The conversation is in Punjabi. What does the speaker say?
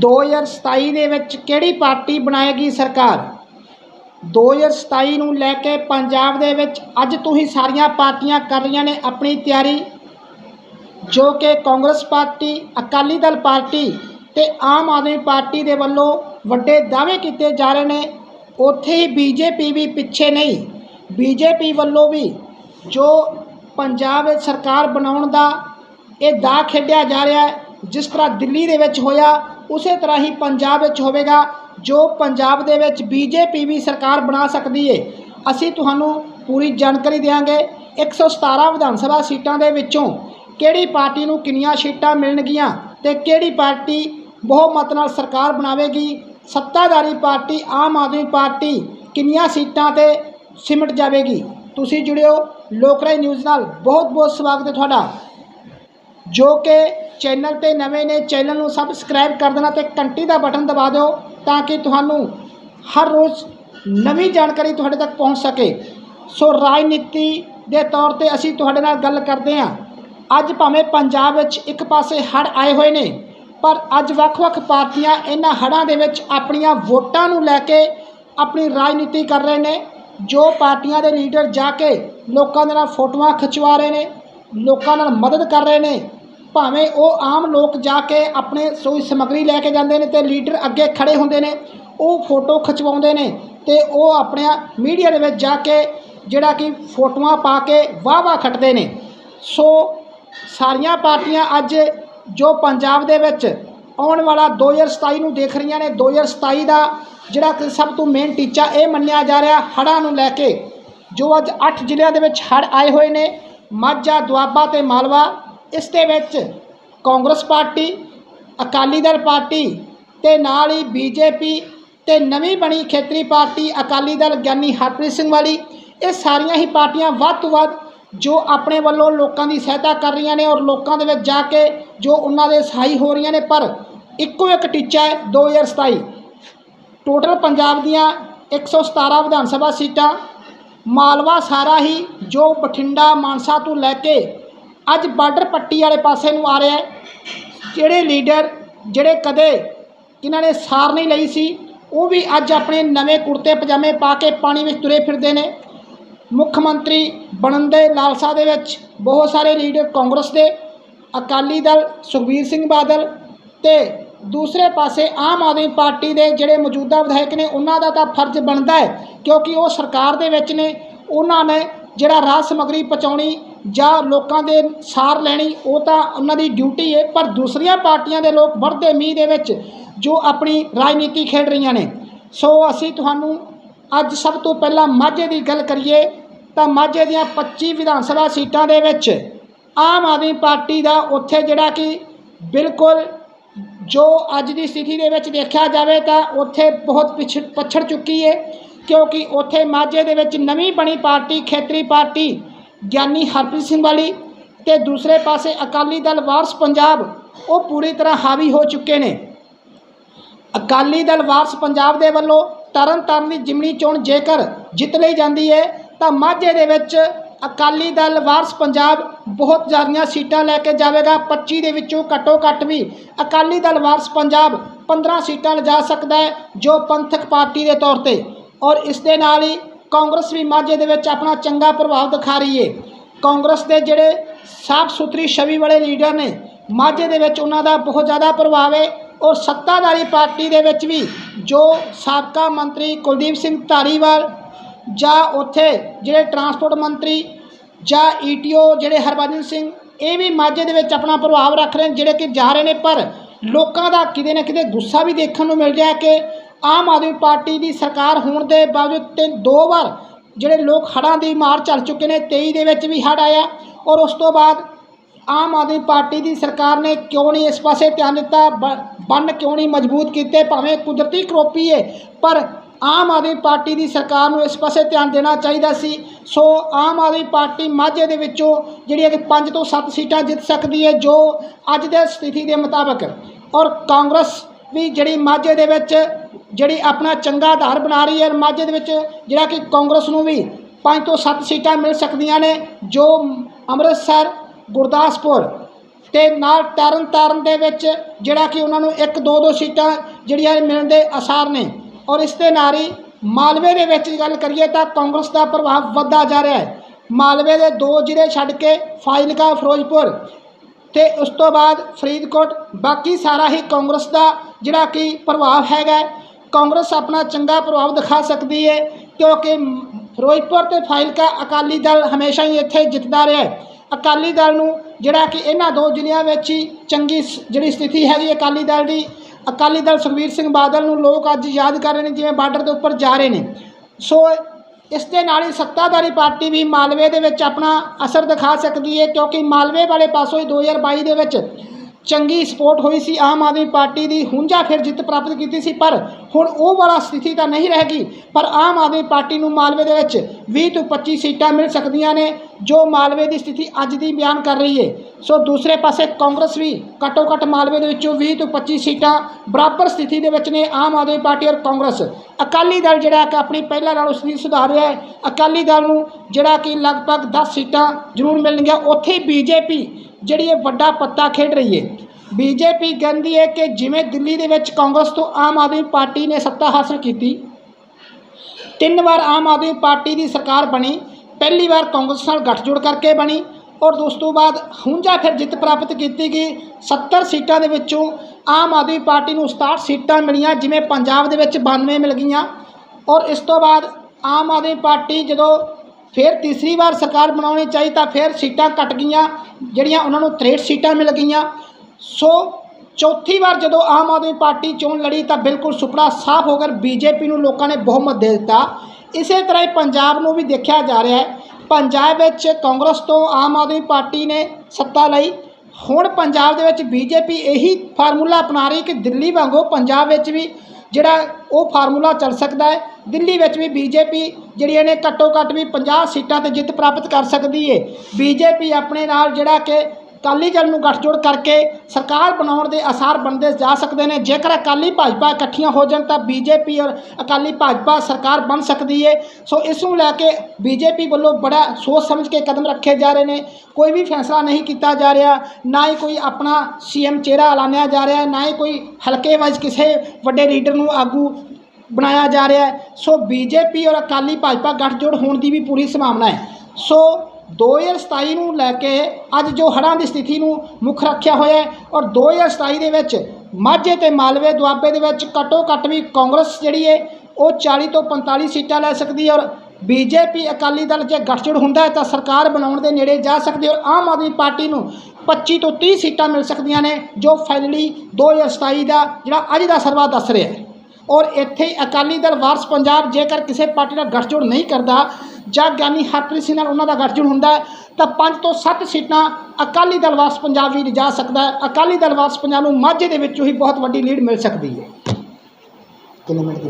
2027 ਦੇ ਵਿੱਚ ਕਿਹੜੀ ਪਾਰਟੀ ਬਣਾਏਗੀ ਸਰਕਾਰ? 2027 ਨੂੰ ਲੈ ਕੇ ਪੰਜਾਬ ਦੇ ਵਿੱਚ ਅੱਜ ਤੋਂ ਹੀ ਸਾਰੀਆਂ ਪਾਰਟੀਆਂ ਕਰ ਰਹੀਆਂ ਨੇ ਆਪਣੀ ਤਿਆਰੀ, ਜੋ ਕਿ ਕਾਂਗਰਸ ਪਾਰਟੀ, ਅਕਾਲੀ ਦਲ ਪਾਰਟੀ ਤੇ ਆਮ ਆਦਮੀ ਪਾਰਟੀ ਦੇ ਵੱਲੋਂ ਵੱਡੇ ਦਾਅਵੇ ਕੀਤੇ ਜਾ ਰਹੇ ਨੇ। ਉੱਥੇ ਹੀ ਬੀਜੇਪੀ ਵੀ ਪਿੱਛੇ ਨਹੀਂ ਬੀਜੇਪੀ ਵੱਲੋਂ ਵੀ ਜੋ ਪੰਜਾਬ ਵਿੱਚ ਸਰਕਾਰ ਬਣਾਉਣ ਦਾ ਇਹ ਦਾਅ ਖੇਡਿਆ ਜਾ ਰਿਹਾ ਹੈ, ਜਿਸ ਤਰ੍ਹਾਂ ਦਿੱਲੀ ਦੇ ਵਿੱਚ ਹੋਇਆ ਉਸੇ ਤਰ੍ਹਾਂ ਹੀ ਪੰਜਾਬ ਵਿੱਚ ਹੋਵੇਗਾ, ਜੋ ਪੰਜਾਬ ਦੇ ਵਿੱਚ ਬੀਜੇਪੀ ਵੀ ਸਰਕਾਰ ਬਣਾ ਸਕਦੀ ਏ। ਅਸੀਂ ਤੁਹਾਨੂੰ ਪੂਰੀ ਜਾਣਕਾਰੀ ਦੇਵਾਂਗੇ 117 ਵਿਧਾਨ ਸਭਾ ਸੀਟਾਂ ਦੇ ਵਿੱਚੋਂ ਕਿਹੜੀ ਪਾਰਟੀ ਨੂੰ ਕਿੰਨੀਆਂ ਸੀਟਾਂ ਮਿਲਣਗੀਆਂ ਤੇ ਕਿਹੜੀ ਪਾਰਟੀ ਬਹੁਮਤ ਨਾਲ ਸਰਕਾਰ ਬਣਾਵੇਗੀ, ਸੱਤਾਧਾਰੀ ਪਾਰਟੀ, ਆਮ ਆਦਮੀ ਪਾਰਟੀ ਕਿੰਨੀਆਂ ਸੀਟਾਂ ਤੇ ਸਿਮਟ ਜਾਵੇਗੀ। ਤੁਸੀਂ ਜੁੜਿਓ ਲੋਕਰਾਈ ਨਿਊਜ਼ ਨਾਲ। ਬਹੁਤ ਬਹੁਤ ਸਵਾਗਤ ਹੈ ਤੁਹਾਡਾ। ਜੋ ਕਿ ਚੈਨਲ ਤੇ ਨਵੇਂ ਨੇ, ਚੈਨਲ ਨੂੰ ਸਬਸਕ੍ਰਾਈਬ ਕਰ ਦੇਣਾ ਤੇ ਘੰਟੀ ਦਾ ਬਟਨ ਦਬਾ ਦਿਓ ਤਾਂ ਕਿ ਤੁਹਾਨੂੰ ਹਰ ਰੋਜ਼ ਨਵੀਂ ਜਾਣਕਾਰੀ ਤੁਹਾਡੇ ਤੱਕ ਪਹੁੰਚ ਸਕੇ। ਸੋ ਰਾਜਨੀਤੀ ਦੇ ਤੌਰ ਤੇ ਅਸੀਂ ਤੁਹਾਡੇ ਨਾਲ ਗੱਲ ਕਰਦੇ ਹਾਂ। ਅੱਜ ਭਾਵੇਂ ਪੰਜਾਬ ਵਿੱਚ ਇੱਕ ਪਾਸੇ ਹੜ੍ਹ ਆਏ ਹੋਏ ਨੇ, ਪਰ ਅੱਜ ਵੱਖ-ਵੱਖ ਪਾਰਟੀਆਂ ਇਹਨਾਂ ਹੜ੍ਹਾਂ ਦੇ ਵਿੱਚ ਆਪਣੀਆਂ ਵੋਟਾਂ ਨੂੰ ਲੈ ਕੇ ਆਪਣੀ ਰਾਜਨੀਤੀ ਕਰ ਰਹੇ ਨੇ। ਜੋ ਪਾਰਟੀਆਂ ਦੇ ਲੀਡਰ ਜਾ ਕੇ ਲੋਕਾਂ ਦੇ ਨਾਲ ਫੋਟੋਆਂ ਖਿਚਵਾ ਰਹੇ ਨੇ, ਲੋਕਾਂ ਨਾਲ ਮਦਦ ਕਰ ਰਹੇ ਨੇ ਭਾਵੇਂ ਉਹ ਆਮ ਲੋਕ ਜਾ ਕੇ ਆਪਣੇ ਸੋਈ ਸਮੱਗਰੀ ਲੈ ਕੇ ਜਾਂਦੇ ਨੇ ਅਤੇ ਲੀਡਰ ਅੱਗੇ ਖੜ੍ਹੇ ਹੁੰਦੇ ਨੇ, ਉਹ ਫੋਟੋ ਖਿਚਵਾਉਂਦੇ ਨੇ ਅਤੇ ਉਹ ਆਪਣੇ ਮੀਡੀਆ ਦੇ ਵਿੱਚ ਜਾ ਕੇ ਜਿਹੜਾ ਕਿ ਫੋਟੋਆਂ ਪਾ ਕੇ ਵਾਹ ਵਾਹ ਖੱਟਦੇ ਨੇ। ਸੋ ਸਾਰੀਆਂ ਪਾਰਟੀਆਂ ਅੱਜ ਜੋ ਪੰਜਾਬ ਦੇ ਵਿੱਚ ਆਉਣ ਵਾਲਾ 2027 ਨੂੰ ਦੇਖ ਰਹੀਆਂ ਨੇ 2027 ਦਾ ਜਿਹੜਾ ਕਿ ਸਭ ਤੋਂ ਮੇਨ ਟੀਚਾ ਇਹ ਮੰਨਿਆ ਜਾ ਰਿਹਾ, ਹੜ੍ਹਾਂ ਨੂੰ ਲੈ ਕੇ ਜੋ ਅੱਜ 8 ਜ਼ਿਲ੍ਹਿਆਂ ਦੇ ਵਿੱਚ ਹੜ੍ਹ ਆਏ ਹੋਏ ਨੇ, ਮਾਝਾ, ਦੁਆਬਾ ਤੇ ਮਾਲਵਾ। ਇਸ ਦੇ ਵਿੱਚ ਕਾਂਗਰਸ ਪਾਰਟੀ, ਅਕਾਲੀ ਦਲ ਪਾਰਟੀ ਤੇ ਨਾਲ ਹੀ ਬੀਜੇਪੀ ਤੇ ਨਵੀਂ ਬਣੀ ਖੇਤਰੀ ਪਾਰਟੀ ਅਕਾਲੀ ਦਲ ਗਿਆਨੀ ਹਰਪ੍ਰੀਤ ਸਿੰਘ ਵਾਲੀ। ਇਹ ਸਾਰੀਆਂ ਹੀ ਪਾਰਟੀਆਂ ਵੱਧ ਤੋਂ ਵੱਧ ਜੋ ਆਪਣੇ ਵੱਲੋਂ ਲੋਕਾਂ ਦੀ ਸਹਾਇਤਾ ਕਰ ਰਹੀਆਂ ਨੇ ਔਰ ਲੋਕਾਂ ਦੇ ਵਿੱਚ ਜਾ ਕੇ ਜੋ ਉਹਨਾਂ ਦੇ ਸਹਾਈ ਹੋ ਰਹੀਆਂ ਨੇ। ਪਰ ਇੱਕੋ ਇੱਕ ਟੀਚਾ ਹੈ 2027 ਟੋਟਲ ਪੰਜਾਬ ਦੀਆਂ 117 ਵਿਧਾਨ ਸਭਾ ਸੀਟਾਂ, ਮਾਲਵਾ ਸਾਰਾ ਹੀ ਜੋ ਬਠਿੰਡਾ, ਮਾਨਸਾ ਤੋਂ ਲੈ ਕੇ ਅੱਜ ਬਾਰਡਰ ਪੱਟੀ ਵਾਲੇ ਪਾਸੇ ਨੂੰ ਆ ਰਿਹਾ ਜਿਹੜੇ ਲੀਡਰ, ਜਿਹੜੇ ਕਦੇ ਜਿਨ੍ਹਾਂ ਨੇ ਸਾਰ ਨਹੀਂ ਲਈ ਸੀ, ਉਹ ਵੀ ਅੱਜ ਆਪਣੇ ਨਵੇਂ ਕੁੜਤੇ, ਪਜਾਮੇ ਪਾ ਕੇ ਪਾਣੀ ਵਿੱਚ ਤੁਰੇ ਫਿਰਦੇ ਨੇ। ਮੁੱਖ ਮੰਤਰੀ ਬਣਨ ਦੇ ਲਾਲਸਾ ਦੇ ਵਿੱਚ ਬਹੁਤ ਸਾਰੇ ਲੀਡਰ ਕਾਂਗਰਸ ਦੇ, ਅਕਾਲੀ ਦਲ, ਸੁਖਬੀਰ ਸਿੰਘ ਬਾਦਲ ਤੇ ਦੂਸਰੇ ਪਾਸੇ ਆਮ ਆਦਮੀ ਪਾਰਟੀ ਦੇ ਜਿਹੜੇ ਮੌਜੂਦਾ ਵਿਧਾਇਕ ਨੇ, ਉਹਨਾਂ ਦਾ ਤਾਂ ਫਰਜ਼ ਬਣਦਾ ਹੈ, ਕਿਉਂਕਿ ਉਹ ਸਰਕਾਰ ਦੇ ਵਿੱਚ ਨੇ। ਉਹਨਾਂ ਨੇ ਜਿਹੜਾ ਰਾਹ ਸਮੱਗਰੀ ਪਹੁੰਚਾਉਣੀ ਜਾਂ ਲੋਕਾਂ ਦੇ ਸਾਰ ਲੈਣੀ, ਉਹ ਤਾਂ ਉਹਨਾਂ ਦੀ ਡਿਊਟੀ ਹੈ ਪਰ ਦੂਸਰੀਆਂ ਪਾਰਟੀਆਂ ਦੇ ਲੋਕ ਵਰਦੇ ਮੀਂਹ ਦੇ ਵਿੱਚ ਜੋ ਆਪਣੀ ਰਾਜਨੀਤੀ ਖੇਡ ਰਹੀਆਂ ਨੇ। ਸੋ ਅਸੀਂ ਤੁਹਾਨੂੰ ਅੱਜ ਸਭ ਤੋਂ ਪਹਿਲਾਂ ਮਾਝੇ ਦੀ ਗੱਲ ਕਰੀਏ, ਤਾਂ ਮਾਝੇ ਦੀਆਂ 25 ਵਿਧਾਨ ਸਭਾ ਸੀਟਾਂ ਦੇ ਵਿੱਚ ਆਮ ਆਦਮੀ ਪਾਰਟੀ ਦਾ ਉੱਥੇ ਜਿਹੜਾ ਕਿ ਬਿਲਕੁਲ ਜੋ ਅੱਜ ਦੀ ਸਥਿਤੀ ਦੇ ਵਿੱਚ ਦੇਖਿਆ ਜਾਵੇ ਤਾਂ ਉੱਥੇ ਬਹੁਤ ਪਿਛੜ ਪਛੜ ਚੁੱਕੀ ਹੈ ਕਿਉਂਕਿ ਉੱਥੇ ਮਾਝੇ ਦੇ ਵਿੱਚ ਨਵੀਂ ਬਣੀ ਪਾਰਟੀ ਖੇਤਰੀ ਪਾਰਟੀ ਗਿਆਨੀ ਹਰਪ੍ਰੀਤ ਸਿੰਘ ਵਾਲੀ ਤੇ ਦੂਸਰੇ ਪਾਸੇ ਅਕਾਲੀ ਦਲ ਵਾਰਸ ਪੰਜਾਬ, ਉਹ ਪੂਰੀ ਤਰ੍ਹਾਂ ਹਾਵੀ ਹੋ ਚੁੱਕੇ ਨੇ। ਅਕਾਲੀ ਦਲ ਵਾਰਸ ਪੰਜਾਬ ਦੇ ਵੱਲੋਂ ਤਰਨ ਤਾਰਨ ਦੀ ਜਿਮਣੀ ਚੋਣ ਜੇਕਰ ਜਿੱਤ ਲਈ ਜਾਂਦੀ ਹੈ ਤਾਂ ਮਾਝੇ ਦੇ ਵਿੱਚ ਅਕਾਲੀ ਦਲ ਵਾਰਸ ਪੰਜਾਬ ਬਹੁਤ ਜ਼ਿਆਦੀਆਂ ਸੀਟਾਂ ਲੈ ਕੇ ਜਾਵੇਗਾ। 25 ਦੇ ਵਿੱਚੋਂ ਘੱਟੋ ਘੱਟ ਵੀ ਅਕਾਲੀ ਦਲ ਵਾਰਸ ਪੰਜਾਬ 15 ਸੀਟਾਂ ਲਿਜਾ ਸਕਦਾ ਹੈ ਜੋ ਪੰਥਕ ਪਾਰਟੀ ਦੇ ਤੌਰ ਤੇ। ਔਰ ਇਸ ਦੇ ਨਾਲ ਹੀ ਕਾਂਗਰਸ ਵੀ ਮਾਝੇ ਦੇ ਵਿੱਚ ਆਪਣਾ ਚੰਗਾ ਪ੍ਰਭਾਵ ਦਿਖਾ ਰਹੀ ਹੈ ਕਾਂਗਰਸ ਦੇ ਜਿਹੜੇ ਸਾਫ਼ ਸੁਥਰੀ ਛਵੀ ਵਾਲੇ ਲੀਡਰ ਨੇ, ਮਾਝੇ ਦੇ ਵਿੱਚ ਉਹਨਾਂ ਦਾ ਬਹੁਤ ਜ਼ਿਆਦਾ ਪ੍ਰਭਾਵ ਹੈ ਔਰ ਸੱਤਾਧਾਰੀ ਪਾਰਟੀ ਦੇ ਵਿੱਚ ਵੀ ਜੋ ਸਾਬਕਾ ਮੰਤਰੀ ਕੁਲਦੀਪ ਸਿੰਘ ਧਾਰੀਵਾਲ ਜਾਂ ਉੱਥੇ ਜਿਹੜੇ ਟਰਾਂਸਪੋਰਟ ਮੰਤਰੀ ਜਾਂ ਈਟੀਓ ਜਿਹੜੇ ਹਰਭਜਨ ਸਿੰਘ, ਇਹ ਵੀ ਮਾਝੇ ਦੇ ਵਿੱਚ ਆਪਣਾ ਪ੍ਰਭਾਵ ਰੱਖ ਰਹੇ ਨੇ, ਜਿਹੜੇ ਕਿ ਜਾ ਰਹੇ ਨੇ। ਪਰ ਲੋਕਾਂ ਦਾ ਕਿਤੇ ਨਾ ਕਿਤੇ ਗੁੱਸਾ ਵੀ ਦੇਖਣ ਨੂੰ ਮਿਲ ਰਿਹਾ ਕਿ ਆਮ ਆਦਮੀ ਪਾਰਟੀ ਦੀ ਸਰਕਾਰ ਹੋਣ ਦੇ ਬਾਵਜੂਦ ਤਿੰਨ ਦੋ ਵਾਰ ਜਿਹੜੇ ਲੋਕ ਹੜ੍ਹਾਂ ਦੀ ਮਾਰ ਚੱਲ ਚੁੱਕੇ ਨੇ 23 ਦੇ ਵਿੱਚ ਵੀ ਹੜ੍ਹ ਆਇਆ ਔਰ ਉਸ ਤੋਂ ਬਾਅਦ ਆਮ ਆਦਮੀ ਪਾਰਟੀ ਦੀ ਸਰਕਾਰ ਨੇ ਕਿਉਂ ਨਹੀਂ ਇਸ ਪਾਸੇ ਧਿਆਨ ਦਿੱਤਾ? ਬ- ਬੰਨ ਕਿਉਂ ਨਹੀਂ ਮਜ਼ਬੂਤ ਕੀਤੇ? ਭਾਵੇਂ ਕੁਦਰਤੀ ਕਰੋਪੀ ਹੈ ਪਰ ਆਮ ਆਦਮੀ ਪਾਰਟੀ ਦੀ ਸਰਕਾਰ ਨੂੰ ਇਸ ਪਾਸੇ ਧਿਆਨ ਦੇਣਾ ਚਾਹੀਦਾ ਸੀ। ਸੋ ਆਮ ਆਦਮੀ ਪਾਰਟੀ ਮਾਝੇ ਦੇ ਵਿੱਚੋਂ ਜਿਹੜੀ ਹੈ ਕਿ 5 ਤੋਂ 7 ਸੀਟਾਂ ਜਿੱਤ ਸਕਦੀ ਹੈ ਜੋ ਅੱਜ ਦੇ ਸਥਿਤੀ ਦੇ ਮੁਤਾਬਕ ਔਰ ਕਾਂਗਰਸ ਵੀ ਜਿਹੜੀ ਮਾਝੇ ਦੇ ਵਿੱਚ ਜਿਹੜੀ ਆਪਣਾ ਚੰਗਾ ਆਧਾਰ ਬਣਾ ਰਹੀ ਹੈ ਮਾਝੇ ਦੇ ਵਿੱਚ, ਜਿਹੜਾ ਕਿ ਕਾਂਗਰਸ ਨੂੰ ਵੀ ਪੰਜ ਤੋਂ ਸੱਤ ਸੀਟਾਂ ਮਿਲ ਸਕਦੀਆਂ ਨੇ, ਜੋ ਅੰਮ੍ਰਿਤਸਰ, ਗੁਰਦਾਸਪੁਰ ਤੇ ਨਾਲ ਤਰਨ ਤਾਰਨ ਦੇ ਵਿੱਚ ਜਿਹੜਾ ਕਿ ਉਹਨਾਂ ਨੂੰ ਇੱਕ ਦੋ ਦੋ ਸੀਟਾਂ ਜਿਹੜੀਆਂ ਮਿਲਣ ਦੇ ਆਸਾਰ ਨੇ। ਔਰ ਇਸ ਦੇ ਨਾਲ ਹੀ ਮਾਲਵੇ ਦੇ ਵਿੱਚ ਗੱਲ ਕਰੀਏ ਤਾਂ ਕਾਂਗਰਸ ਦਾ ਪ੍ਰਭਾਵ ਵੱਧਦਾ ਜਾ ਰਿਹਾ ਹੈ। ਮਾਲਵੇ ਦੇ ਦੋ ਜ਼ਿਲ੍ਹੇ ਛੱਡ ਕੇ ਫਾਜ਼ਿਲਕਾ, ਫਿਰੋਜ਼ਪੁਰ ਤੇ ਉਸ ਤੋਂ ਬਾਅਦ ਫਰੀਦਕੋਟ, ਬਾਕੀ ਸਾਰਾ ਹੀ ਕਾਂਗਰਸ ਦਾ ਜਿਹੜਾ ਕਿ ਪ੍ਰਭਾਵ ਹੈਗਾ ਕਾਂਗਰਸ ਆਪਣਾ ਚੰਗਾ ਪ੍ਰਭਾਵ ਦਿਖਾ ਸਕਦੀ ਹੈ, ਕਿਉਂਕਿ ਫਿਰੋਜ਼ਪੁਰ ਤੇ ਫਾਜ਼ਿਲਕਾ ਅਕਾਲੀ ਦਲ ਹਮੇਸ਼ਾ ਹੀ ਇੱਥੇ ਜਿੱਤਦਾ ਰਿਹਾ ਹੈ। ਅਕਾਲੀ ਦਲ ਨੂੰ ਜਿਹੜਾ ਕਿ ਇਹਨਾਂ ਦੋ ਜ਼ਿਲ੍ਹਿਆਂ ਵਿੱਚ ਹੀ ਚੰਗੀ ਸ- ਜਿਹੜੀ ਸਥਿਤੀ ਹੈਗੀ ਅਕਾਲੀ ਦਲ ਦੀ, ਅਕਾਲੀ ਦਲ ਸੁਖਬੀਰ ਸਿੰਘ ਬਾਦਲ ਨੂੰ ਲੋਕ ਅੱਜ ਯਾਦ ਕਰ ਰਹੇ ਨੇ, ਜਿਵੇਂ ਬਾਰਡਰ ਦੇ ਉੱਪਰ ਜਾ ਰਹੇ ਨੇ। ਸੋ ਇਸ ਦੇ ਨਾਲ ਹੀ ਸੱਤਾਧਾਰੀ ਪਾਰਟੀ ਵੀ ਮਾਲਵੇ ਦੇ ਵਿੱਚ ਆਪਣਾ ਅਸਰ ਦਿਖਾ ਸਕਦੀ ਹੈ, ਕਿਉਂਕਿ ਮਾਲਵੇ ਵਾਲੇ ਪਾਸੋਂ ਹੀ 2022 ਦੇ ਵਿੱਚ ਚੰਗੀ ਸਪੋਰਟ ਹੋਈ ਸੀ, ਆਮ ਆਦਮੀ ਪਾਰਟੀ ਦੀ ਹੁੰਜਾ ਫਿਰ ਜਿੱਤ ਪ੍ਰਾਪਤ ਕੀਤੀ ਸੀ, ਪਰ ਹੁਣ ਉਹ ਵਾਲਾ ਸਥਿਤੀ ਤਾਂ ਨਹੀਂ ਰਹੇਗੀ ਪਰ ਆਮ ਆਦਮੀ ਪਾਰਟੀ ਨੂੰ ਮਾਲਵੇ ਦੇ ਵਿੱਚ 20 ਤੋਂ 25 ਸੀਟਾਂ ਮਿਲ ਸਕਦੀਆਂ ਨੇ, ਜੋ ਮਾਲਵੇ ਦੀ ਸਥਿਤੀ ਅੱਜ ਦੀ ਬਿਆਨ ਕਰ ਰਹੀ ਹੈ ਸੋ ਦੂਸਰੇ ਪਾਸੇ ਕਾਂਗਰਸ ਵੀ ਘੱਟੋ ਘੱਟ ਮਾਲਵੇ ਦੇ ਵਿੱਚੋਂ 20 ਤੋਂ 25 ਸੀਟਾਂ ਬਰਾਬਰ ਸਥਿਤੀ ਦੇ ਵਿੱਚ ਨੇ ਆਮ ਆਦਮੀ ਪਾਰਟੀ ਔਰ ਕਾਂਗਰਸ। ਅਕਾਲੀ ਦਲ ਜਿਹੜਾ ਕਿ ਆਪਣੀ ਪਹਿਲਾਂ ਨਾਲੋਂ ਸਥਿਤੀ ਸੁਧਾਰ ਰਿਹਾ ਹੈ, ਅਕਾਲੀ ਦਲ ਨੂੰ ਜਿਹੜਾ ਕਿ ਲਗਭਗ 10 ਸੀਟਾਂ ਜ਼ਰੂਰ ਮਿਲਣਗੀਆਂ, ਉੱਥੇ ਬੀਜੇਪੀ ਜਿਹੜੀ ਇਹ ਵੱਡਾ ਪੱਤਾ ਖੇਡ ਰਹੀ ਹੈ। ਬੀਜੇਪੀ ਕਹਿੰਦੀ ਹੈ ਕਿ ਜਿਵੇਂ ਦਿੱਲੀ ਦੇ ਵਿੱਚ ਕਾਂਗਰਸ ਤੋਂ ਆਮ ਆਦਮੀ ਪਾਰਟੀ ਨੇ ਸੱਤਾ ਹਾਸਲ ਕੀਤੀ, ਤਿੰਨ ਵਾਰ ਆਮ ਆਦਮੀ ਪਾਰਟੀ ਦੀ ਸਰਕਾਰ ਬਣੀ, ਪਹਿਲੀ ਵਾਰ ਕਾਂਗਰਸ ਨਾਲ ਗੱਠਜੋੜ ਕਰਕੇ ਬਣੀ ਔਰ ਉਸ ਤੋਂ ਬਾਅਦ ਹੁੰਜਾ ਫਿਰ ਜਿੱਤ ਪ੍ਰਾਪਤ ਕੀਤੀ ਗਈ। 70 ਸੀਟਾਂ ਦੇ ਵਿੱਚੋਂ ਆਮ ਆਦਮੀ ਪਾਰਟੀ ਨੂੰ 67 ਸੀਟਾਂ ਮਿਲੀਆਂ, ਜਿਵੇਂ ਪੰਜਾਬ ਦੇ ਵਿੱਚ 92 ਮਿਲ ਗਈਆਂ ਔਰ ਇਸ ਤੋਂ ਬਾਅਦ ਆਮ ਆਦਮੀ ਪਾਰਟੀ ਜਦੋਂ ਫਿਰ ਤੀਸਰੀ ਵਾਰ ਸਰਕਾਰ ਬਣਾਉਣੀ ਚਾਹੀ ਤਾਂ ਫਿਰ ਸੀਟਾਂ ਘਟ ਗਈਆਂ, ਜਿਹੜੀਆਂ ਉਹਨਾਂ ਨੂੰ 63 ਸੀਟਾਂ ਮਿਲ ਗਈਆਂ। ਸੋ ਚੌਥੀ ਵਾਰ ਜਦੋਂ ਆਮ ਆਦਮੀ ਪਾਰਟੀ ਚੋਣ ਲੜੀ ਤਾਂ ਬਿਲਕੁਲ ਸੁਪਨਾ ਸਾਫ਼ ਹੋ ਗਿਆ ਬੀਜੇਪੀ ਨੂੰ ਲੋਕਾਂ ਨੇ ਬਹੁਮਤ ਦੇ ਦਿੱਤਾ। ਇਸੇ ਤਰ੍ਹਾਂ ਹੀ ਪੰਜਾਬ ਨੂੰ ਵੀ ਦੇਖਿਆ ਜਾ ਰਿਹਾ ਹੈ। ਪੰਜਾਬ ਵਿੱਚ ਕਾਂਗਰਸ ਤੋਂ ਆਮ ਆਦਮੀ ਪਾਰਟੀ ਨੇ ਸੱਤਾ ਲਈ। ਹੁਣ ਪੰਜਾਬ ਦੇ ਵਿੱਚ ਬੀਜੇਪੀ ਇਹੀ ਫਾਰਮੂਲਾ ਅਪਣਾ ਰਹੀ ਕਿ ਦਿੱਲੀ ਵਾਂਗੂ ਪੰਜਾਬ ਵਿੱਚ ਵੀ ਜਿਹੜਾ ਉਹ ਫਾਰਮੂਲਾ ਚੱਲ ਸਕਦਾ ਹੈ। ਦਿੱਲੀ ਵਿੱਚ ਵੀ ਬੀਜੇਪੀ ਜਿਹੜੀਆਂ ਨੇ ਘੱਟੋ ਘੱਟ ਵੀ 50 ਸੀਟਾਂ ਤੇ ਜਿੱਤ ਪ੍ਰਾਪਤ ਕਰ ਸਕਦੀ ਹੈ ਬੀਜੇਪੀ ਆਪਣੇ ਨਾਲ ਜਿਹੜਾ ਕਿ ਅਕਾਲੀ ਦਲ ਨੂੰ ਗੱਠਜੋੜ ਕਰਕੇ ਸਰਕਾਰ ਬਣਾਉਣ ਦੇ ਆਸਾਰ ਬਣਦੇ ਜਾ ਸਕਦੇ ਨੇ। ਜੇਕਰ ਅਕਾਲੀ ਭਾਜਪਾ ਇਕੱਠੀਆਂ ਹੋ ਜਾਣ ਤਾਂ ਬੀਜੇਪੀ ਔਰ ਅਕਾਲੀ ਭਾਜਪਾ ਸਰਕਾਰ ਬਣ ਸਕਦੀ ਹੈ ਸੋ ਇਸ ਨੂੰ ਲੈ ਕੇ ਬੀਜੇਪੀ ਵੱਲੋਂ ਬੜਾ ਸੋਚ ਸਮਝ ਕੇ ਕਦਮ ਰੱਖੇ ਜਾ ਰਹੇ ਨੇ। ਕੋਈ ਵੀ ਫੈਸਲਾ ਨਹੀਂ ਕੀਤਾ ਜਾ ਰਿਹਾ। ਨਾ ਹੀ ਕੋਈ ਆਪਣਾ ਸੀਐਮ ਚਿਹਰਾ ਐਲਾਨਿਆ ਜਾ ਰਿਹਾ, ਨਾ ਹੀ ਕੋਈ ਹਲਕੇ ਵਾਈਜ਼ ਕਿਸੇ ਵੱਡੇ ਲੀਡਰ ਨੂੰ ਆਗੂ ਬਣਾਇਆ ਜਾ ਰਿਹਾ। ਹੈ ਸੋ ਬੀਜੇਪੀ ਔਰ ਅਕਾਲੀ ਭਾਜਪਾ ਗੱਠਜੋੜ ਹੋਣ ਦੀ ਵੀ ਪੂਰੀ ਸੰਭਾਵਨਾ ਹੈ। ਸੋ 2027 ਨੂੰ ਲੈ ਕੇ ਅੱਜ ਜੋ ਹੜ੍ਹਾਂ ਦੀ ਸਥਿਤੀ ਨੂੰ ਮੁੱਖ ਰੱਖਿਆ ਹੋਇਆ ਹੈ ਔਰ 2027 ਦੇ ਵਿੱਚ ਮਾਝੇ ਤੇ ਮਾਲਵੇ ਦੁਆਬੇ ਦੇ ਵਿੱਚ ਘੱਟੋ ਘੱਟ ਵੀ ਕਾਂਗਰਸ ਜਿਹੜੀ ਹੈ, ਉਹ 40 ਤੋਂ 45 ਸੀਟਾਂ ਲੈ ਸਕਦੀ ਹੈ ਔਰ ਬੀਜੇਪੀ ਅਕਾਲੀ ਦਲ ਜੇ ਗੱਠਜੋੜ ਹੁੰਦਾ ਹੈ ਤਾਂ ਸਰਕਾਰ ਬਣਾਉਣ ਦੇ ਨੇੜੇ ਜਾ ਸਕਦੀ ਹੈ ਔਰ ਆਮ ਆਦਮੀ ਪਾਰਟੀ ਨੂੰ 25 ਤੋਂ 30 ਸੀਟਾਂ ਮਿਲ ਸਕਦੀਆਂ ਨੇ, ਜੋ ਫਾਈਨਲੀ 2027 ਦਾ ਜਿਹੜਾ ਅੱਜ ਦਾ ਸਰਵਾ ਦੱਸ ਰਿਹਾ ਹੈ। ਔਰ ਇੱਥੇ ਅਕਾਲੀ ਦਲ ਵਾਰਸ ਪੰਜਾਬ ਜੇਕਰ ਕਿਸੇ ਪਾਰਟੀ ਨਾਲ ਗੱਠਜੋੜ ਨਹੀਂ ਕਰਦਾ ਜਾਂ ਗਿਆਨੀ ਹਰਪ੍ਰੀਤ ਸਿੰਘ ਨਾਲ ਉਹਨਾਂ ਦਾ ਗੱਠਜੋੜ ਹੁੰਦਾ ਤਾਂ 5 ਤੋਂ 7 ਸੀਟਾਂ ਅਕਾਲੀ ਦਲ ਵਾਰਸ ਪੰਜਾਬ ਵੀ ਲਿਜਾ ਸਕਦਾ ਹੈ। ਅਕਾਲੀ ਦਲ ਵਾਰਸ ਪੰਜਾਬ ਨੂੰ ਮਾਝੇ ਦੇ ਵਿੱਚੋਂ ਹੀ ਬਹੁਤ ਵੱਡੀ ਲੀਡ ਮਿਲ ਸਕਦੀ ਹੈ। ਕਿੰਨੇ